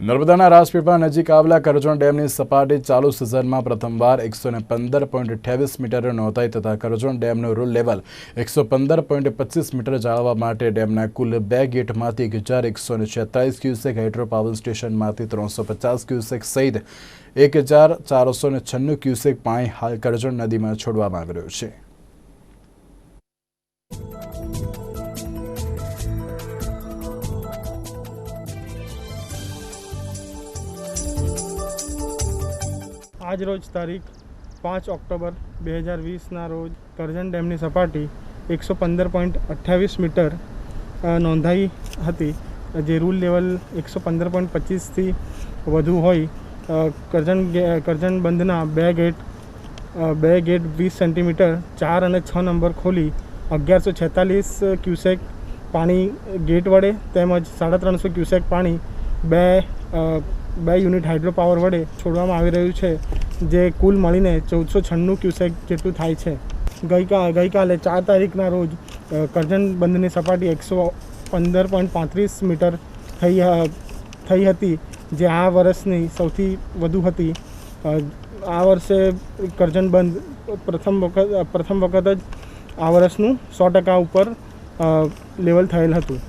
નર્મદાના રાજપીપળા નજીક આવેલા કરજણ ડેમની સપાટી ચાલુ સિઝનમાં પ્રથમવાર એકસો ને પંદર પોઈન્ટ અઠ્યાવીસ મીટર નોંધાઈ તથા કરજણ ડેમનું રૂલ લેવલ એકસો પંદર પોઈન્ટ પચીસ મીટર જાળવવા માટે ડેમના કુલ બે ગેટમાંથી એક હજાર એકસો ને છેતાલીસ ક્યુસેક હાઇડ્રો પાવર સ્ટેશનમાંથી ત્રણસો પચાસ ક્યુસેક સહિત એક હજાર ચારસો ને છન્નું ક્યુસેક પાણી હાલ કરજણ નદીમાં છોડવામાં આવી રહ્યું છે. આજ રોજ તારીખ પાંચ ઓક્ટોબર બે હજાર વીસના રોજ કરજણ ડેમની સપાટી એકસો પંદર પોઈન્ટ અઠ્યાવીસ મીટર નોંધાઈ હતી. જે રૂલ લેવલ એકસો પંદર પોઈન્ટ પચીસથી વધુ હોય કરજણ કરજણ બંધના બે ગેટ બે ગેટ વીસ સેન્ટીમીટર, ચાર અને છ નંબર ખોલી અગિયારસો છેતાલીસ ક્યુસેક પાણી ગેટ વડે તેમજ સાડા ત્રણસો ક્યુસેક પાણી બે બે યુનિટ હાઇડ્રો પાવર વડે છોડવામાં આવી રહ્યું છે. જે કુલ મળીને ચૌદસો છન્નું ક્યુસેક જેટલું થાય છે. ગઈકા, ગઈકાલે ચાર તારીખના રોજ કરજણ બંધની સપાટી એકસો પંદર પોઈન્ટ પાંત્રીસ મીટર થઈ થઈ હતી, જે આ વર્ષની સૌથી વધુ હતી. આ વર્ષે કરજણ બંધ પ્રથમ વખત પ્રથમ વખત જ આ વર્ષનું સો ટકા ઉપર લેવલ થયેલ હતું.